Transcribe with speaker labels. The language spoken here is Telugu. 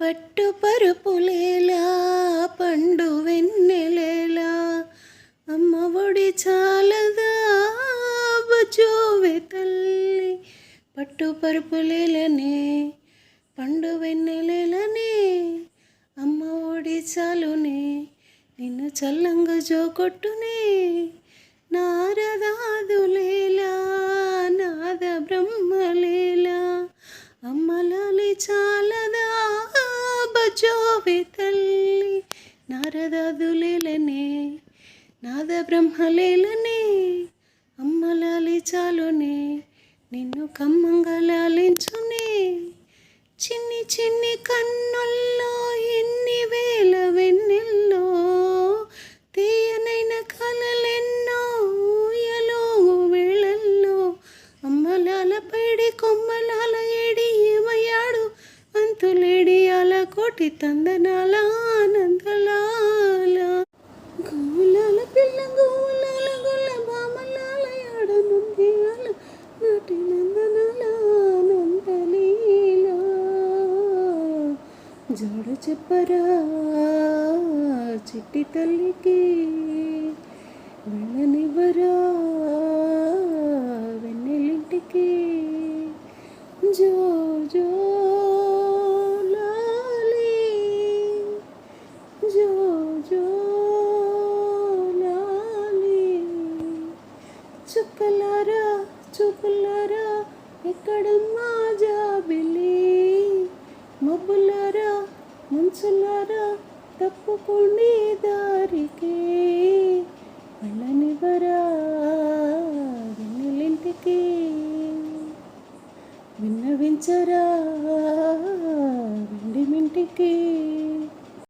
Speaker 1: పట్టు పరుపులేలా పండు వెన్నెలేలా. అమ్మ ఒడి చాలదా బుజోవె తల్లి పట్టు పరుపులేలనే పండు వెన్నెలేలనే. అమ్మ ఒడి చాలునే నిన్ను చల్లంగా జోకొట్టునే బజోవే తల్లి నారదాదులేలనే నాద బ్రహ్మలేలనే అమ్మలాలి చాలునే నిన్ను కమ్మంగా లాలించునే చిన్ని చిన్ని కన్ను అల తందనాల ఆనందలాల. గోలాల పిల్ల గోలాల గొల్ల బామలాల ఆడనుంది అల. నాటి నందనాల ఆనందలీల. జోడ చెప్పరా చిట్టి తల్లికి. వెళ్ళనివ్వరా వెన్నెలింటికి. జో జో లాలి జో జో లాలి చుక్కలారా చూపులారా ఎక్కడమ్మా జాబిలి మబ్బులారా మంచులారా తప్పుకోండి దారికి. వెళ్ళనివ్వరా వెన్నెలింటికి. విన్నవించరా వెండిమింటికి.